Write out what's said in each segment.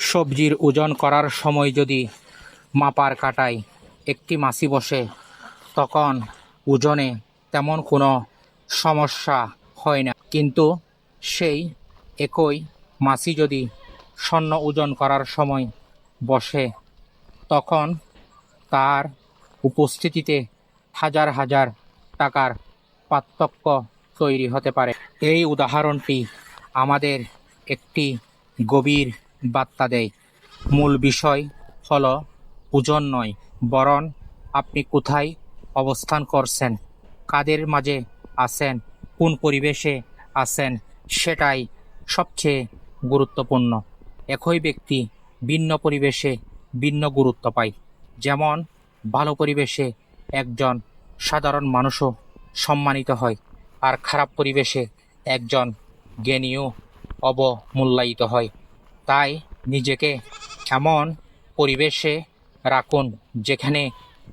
সবজির ওজন করার সময় যদি মাপার কাটায় একটি মাছি বসে, তখন ওজনে তেমন কোনো সমস্যা হয় না। কিন্তু সেই একই মাছি যদি স্বর্ণ ওজন করার সময় বসে, তখন তার উপস্থিতিতে হাজার হাজার টাকার পার্থক্য তৈরি হতে পারে। এই উদাহরণটি আমাদের একটি গভীর বার্তা দেয়। মূল বিষয় হল ওজন নয়, বরং আপনি কোথায় অবস্থান করছেন, কাদের মাঝে আছেন, কোন পরিবেশে আছেন, সেটাই সবচেয়ে গুরুত্বপূর্ণ। একই ব্যক্তি ভিন্ন পরিবেশে ভিন্ন গুরুত্ব পায়। যেমন, ভালো পরিবেশে একজন সাধারণ মানুষও সম্মানিত হয়, আর খারাপ পরিবেশে একজন জ্ঞানীও অবমূল্যায়িত হয়। তাই নিজেকে এমন পরিবেশে রাখুন যেখানে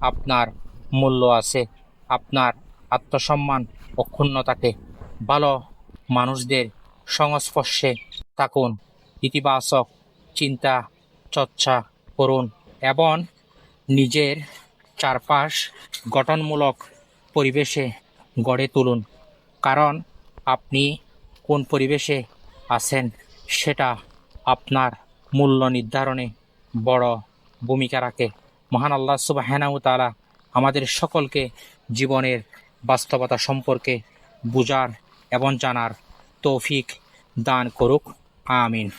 আপনার মূল্য আছে, আপনার আত্মসম্মান অক্ষুণ্ণ থাকে ভালো মানুষদের সংস্পর্শে থাকুন, ইতিবাচক চিন্তা চর্চা করুন এবং নিজের চারপাশ গঠনমূলক পরিবেশে গড়ে তুলুন। কারণ আপনি কোন পরিবেশে আছেন সেটা আপনার মূল্য নির্ধারণে বড় ভূমিকা রাখে। মহান আল্লাহ সুবাহানাউ তালা আমাদের সকলকে জীবনের বাস্তবতা সম্পর্কে বুজার এবং জানার তৌফিক দান করুক। আমিন।